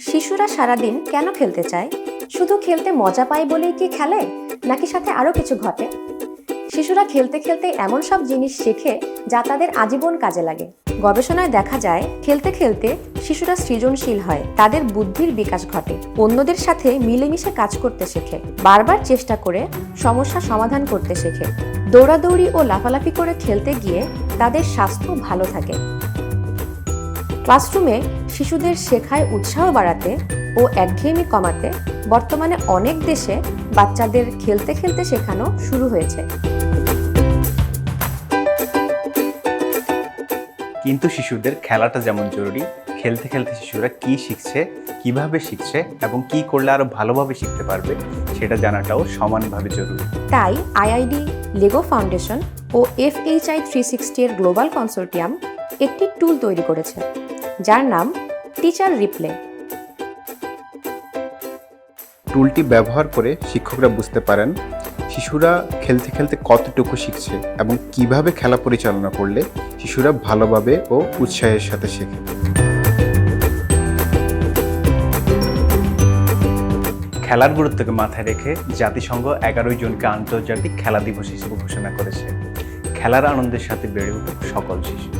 শিশুরা সারাদিন কেন খেলতে চায়? শুধু খেলতে মজা পায় বলেই কি খেলে? নাকি সাথে আরও কিছু ঘটে? শিশুরা খেলতে খেলতে এমন সব জিনিস শেখে যা তাদের আজীবন কাজে লাগে। গবেষণায় দেখা যায়, খেলতে খেলতে শিশুরা সৃজনশীল হয়, তাদের বুদ্ধির বিকাশ ঘটে, অন্যদের সাথে মিলেমিশে কাজ করতে শেখে, বারবার চেষ্টা করে সমস্যা সমাধান করতে শেখে। দৌড়াদৌড়ি ও লাফালাফি করে খেলতে গিয়ে তাদের স্বাস্থ্য ভালো থাকে। ক্লাসরুমে শিশুদের শেখায় উৎসাহ বাড়াতে ও একঘেয়েমি কমাতে বর্তমানে অনেক দেশে বাচ্চাদের খেলতে খেলতে শেখানো শুরু হয়েছে। কিন্তু শিশুদের খেলাটা যেমন জরুরি খেলতে খেলতে শিশুরা কি শিখছে কীভাবে শিখছে এবং কি করলে আরও ভালোভাবে শিখতে পারবে সেটা জানাটাও সমানভাবে জরুরি। তাই আইআইডি লেগো ফাউন্ডেশন ও এফএইচআই থ্রি সিক্সটি এর গ্লোবাল কনসোর্টিয়াম একটি টুল তৈরি করেছে। যার নাম টিচার রিপ্লে। টুলটি ব্যবহার করে শিক্ষকরা বুঝতে পারেন শিশুরা খেলতে খেলতে কতটুকু শিখছে এবং কীভাবে খেলা পরিচালনা করলে শিশুরা ভালোভাবে ও উৎসাহের সাথে শেখে। খেলার গুরুত্বকে মাথায় রেখে জাতিসংঘ এগারোই জনকে আন্তর্জাতিক খেলা দিবস হিসেবে ঘোষণা করেছে। খেলার আনন্দের সাথে বেড়ে উঠুক সকল শিশু।